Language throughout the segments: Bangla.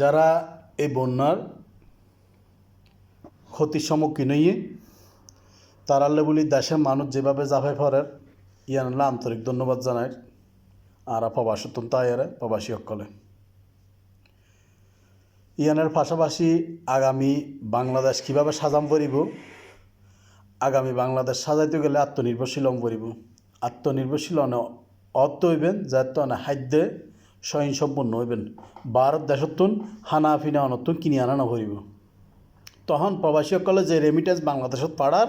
যারা এই বন্যার ক্ষতির সম্মুখীন হইয়ে তারালে বলি দেশের মানুষ যেভাবে জাফে ফরের ইয়ানলে আন্তরিক ধন্যবাদ জানাই। আর প্রবাসতন তাইয়ারে প্রবাসী সকলে ইয়ানের পাশাপাশি আগামী বাংলাদেশ কীভাবে সাজাম করিব? আগামী বাংলাদেশ সাজাইতে গেলে আত্মনির্ভরশীল পরিব আত্মনির্ভরশীল অর্থ হইবেন যাতে অনে খাদ্যে স্বয়ংসম্পন্ন হইবেন ভারত দেশতুন হানা ফিনা অনতুন কিনি আনা নভরিব। তখন প্রবাসীসকলে যে রেমিটেন্স বাংলাদেশত পাড়ার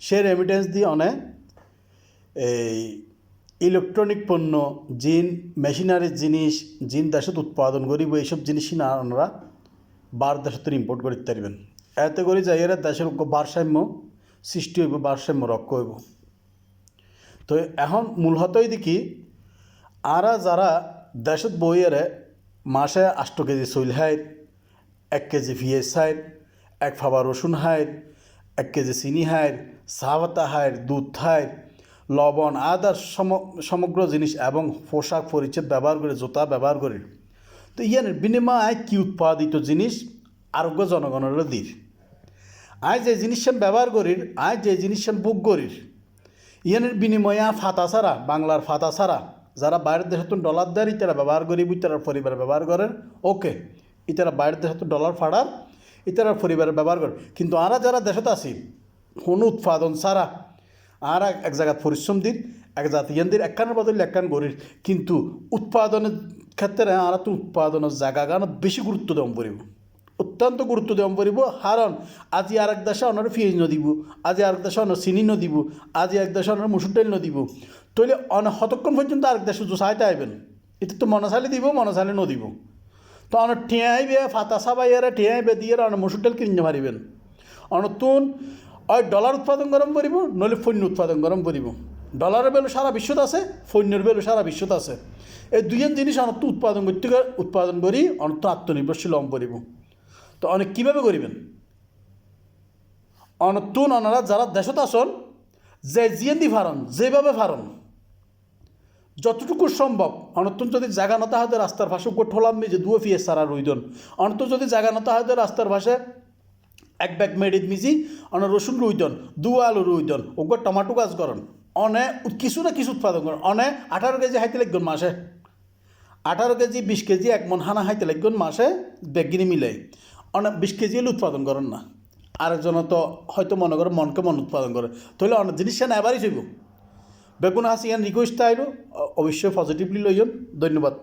সেই রেমিটেন্স দিয়ে অনেক এই ইলেকট্রনিক পণ্য, জিন মেশিনারির জিনিস, জিন দেশত উৎপাদন করিব, এইসব জিনিস না ওনারা বার দেশত ইম্পোর্ট করিতে পারবেন। এতে করে যাইয়েরা দেশের ভারসাম্য সৃষ্টি হইব, ভারসাম্য রক্ষা হইব। তো এখন মূলতই দেখি, আরা যারা দেশত বইয়েরে মাসে আষ্ট কেজি চইল হাইট, এক কেজি ভিএস হাইট, এক ফাবা রসুন হাইট, এক কেজি চিনি হাইট, চাহাপাতা হাইট, দুধ হাইট, লবণ আদার সম- সমগ্র জিনিস এবং পোশাক পরিচ্ছদ ব্যবহার করে জুতা ব্যবহার করে তো ইয়ানের বিনিময়ে কি উৎপাদিত জিনিস আরোগ্য জনগণের দির আয় যে জিনিস ব্যবহার করির আয় যে জিনিস বুক করির ইয়ানের বিনিময়ে ফাতা ছাড়া বাংলার ফাতা ছাড়া যারা বাইরের দেশে ডলার দেয় ইতারা ব্যবহার করি ইতারা পরিবার ব্যবহার করেন, ওকে। ইতারা বাইরের দেশে ডলার ফাড়ার ইতারা পরিবার ব্যবহার করে কিন্তু আরা যারা দেশত আছি কোনো উৎপাদন ছাড়া আর এক জায়গায় পরিশ্রম দিন, এক জাতি ইয়ান দিন একখানের বদলে একখান গরির। কিন্তু উৎপাদনের ক্ষেত্রে আর তো উৎপাদনের জায়গা গান বেশি গুরুত্ব দেওয়া পড়িব অত্যন্ত গুরুত্ব দেওয়া পড়িব কারণ আজি আর এক দেশে অনার ফিজ নদিব আজি আর এক দেশে অনার চিনি নদিব আজি এক দেশে অনার মুসুর ডাইল নদিব তৈলে অন হতক্ষণ পর্যন্ত আরেক দেশে জোসাইতে আইবেন। এটা তো মনসালি দিব, মনসালি নদিব তো অনেক ঠেয়াইবে, ফাতা সাবাইয়ারে ঠেয়াইবে, দিয়ে অনেক মুসুর ডাইল কিনে মারিবেন। অনতুন ওই ডলার উৎপাদন গরম করিব, নইলে ফৈন্য উৎপাদন গরম করিব। ডলারের বেলু সারা বিশ্বত আছে, ফৈন্যের বেলু সারা বিশ্বত আছে। এই দুইজন জিনিস অনত্য উৎপাদন করতে উৎপাদন করি অনত্য আত্মনির্ভরশীল হম করিব। তো অনেক কীভাবে করিবেন? অনতুন অনারা যারা দেশত আসন, যে জিয়েন দি ফারন, যেভাবে ফারন যতটুকু সম্ভব অনতুন যদি জায়গা নতা হয় রাস্তার পাশে গোঠলাম যে দুয়ো ফিয়ে সারা রইদন। অনন্ত যদি জায়গা নতা হয় রাস্তার পাশে এক ব্যাগ মেডিত মিজি, অনে রসুন রুইদন দু আলু রুইদন ওগো টমাটো গাছ করন অনে কিছু না কিছু উৎপাদন করেন অনে আঠারো কেজি হাইতে লাগবেন মাসে। আঠারো কেজি, বিশ কেজি এক মন হানা হাইতে লাগবেন মাসে বেগিনি মিলে। অনেক বিশ কেজি হলে উৎপাদন করেন না। আরেকজন তো হয়তো মনে করে মনকে মন উৎপাদন করে। তাহলে অনেক জিনিস সে এবারই চাইব বেগুন হাসিয়ান রিকোয়েস্ট আইলো অবশ্যই পজিটিভলি লইজন ধন্যবাদ।